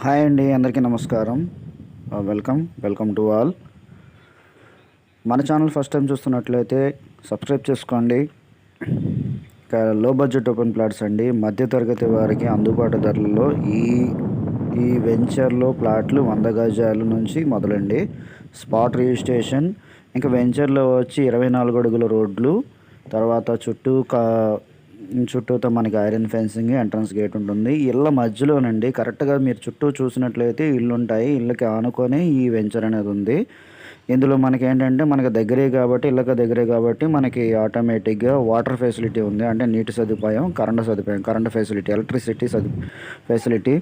Hi అండి అందరికీ నమస్కారం. Welcome welcome to all. మన ఛానల్ ఫస్ట్ టైం చూస్తున్నట్లయితే సబ్స్క్రైబ్ చేసుకోండి. లో బడ్జెట్ ఓపెన్ ప్లాట్స్ అండి. మధ్య తరగతి వారికి అందుబాటు ధరలలో ఈ ఈ వెంచర్లో ప్లాట్లు వంద గజాల నుంచి మొదలండి. స్పాట్ రిజిస్ట్రేషన్ ఇంకా వెంచర్లో వచ్చి ఇరవై నాలుగు అడుగుల రోడ్లు తర్వాత చుట్టూ కా చుట్టూతో మనకి ఐరన్ ఫెన్సింగ్ ఎంట్రన్స్ గేట్ ఉంటుంది. ఇళ్ళ మధ్యలోనండి కరెక్ట్గా మీరు చుట్టూ చూసినట్లయితే ఇల్లు ఉంటాయి ఇళ్ళకి ఆనుకొని ఈ వెంచర్ అనేది ఉంది. ఇందులో మనకి ఏంటంటే మనకి దగ్గరే కాబట్టి ఇళ్ళకి దగ్గరే కాబట్టి మనకి ఆటోమేటిక్గా వాటర్ ఫెసిలిటీ ఉంది. అంటే నీటి సదుపాయం కరెంటు సదుపాయం కరెంట్ ఫెసిలిటీ ఎలక్ట్రిసిటీ సదు ఫెసిలిటీ.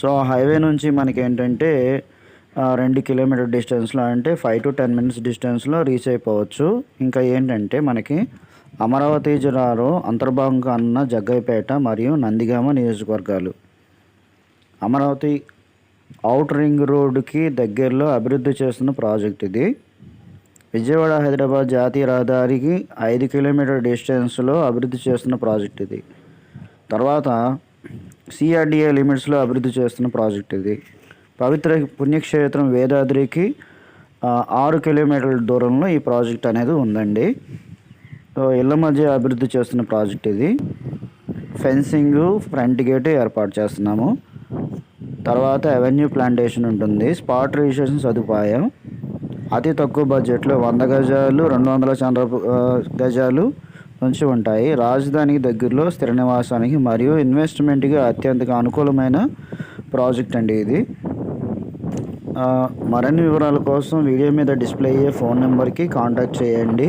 సో హైవే నుంచి మనకి ఏంటంటే రెండు కిలోమీటర్ డిస్టెన్స్లో అంటే ఫైవ్ టు టెన్ మినిట్స్ డిస్టెన్స్లో రీచ్ అయిపోవచ్చు. ఇంకా ఏంటంటే మనకి అమరావతి జిల్లాలో అంతర్భాగంగా అన్న జగ్గైపేట మరియు నందిగామ నియోజకవర్గాలు. అమరావతి అవుట్ రింగ్ రోడ్డుకి దగ్గరలో అభివృద్ధి చేస్తున్న ప్రాజెక్ట్ ఇది. విజయవాడ హైదరాబాద్ జాతీయ రహదారికి ఐదు కిలోమీటర్ డిస్టెన్స్లో అభివృద్ధి చేస్తున్న ప్రాజెక్ట్ ఇది. తర్వాత సిఆర్డిఏ లిమిట్స్లో అభివృద్ధి చేస్తున్న ప్రాజెక్ట్ ఇది. పవిత్ర పుణ్యక్షేత్రం వేదాద్రికి ఆరు కిలోమీటర్ల దూరంలో ఈ ప్రాజెక్ట్ అనేది ఉందండి. ఇళ్ళ ఇళ్ళ మధ్య అభివృద్ధి చేస్తున్న ప్రాజెక్ట్ ఇది. ఫెన్సింగ్ ఫ్రంట్ గేట్ ఏర్పాటు చేస్తున్నాము. తర్వాత అవెన్యూ ప్లాంటేషన్ ఉంటుంది. స్పాట్ రిజిస్ట్రేషన్ సదుపాయం. అతి తక్కువ బడ్జెట్లో వంద గజాలు రెండు వందల చంద్ర గజాలు నుంచి ఉంటాయి. రాజధానికి దగ్గరలో స్థిర నివాసానికి మరియు ఇన్వెస్ట్మెంట్కి అత్యంత అనుకూలమైన ప్రాజెక్ట్ అండి ఇది. మరిన్ని వివరాల కోసం వీడియో మీద డిస్ప్లే అయ్యే ఫోన్ నెంబర్కి కాంటాక్ట్ చేయండి.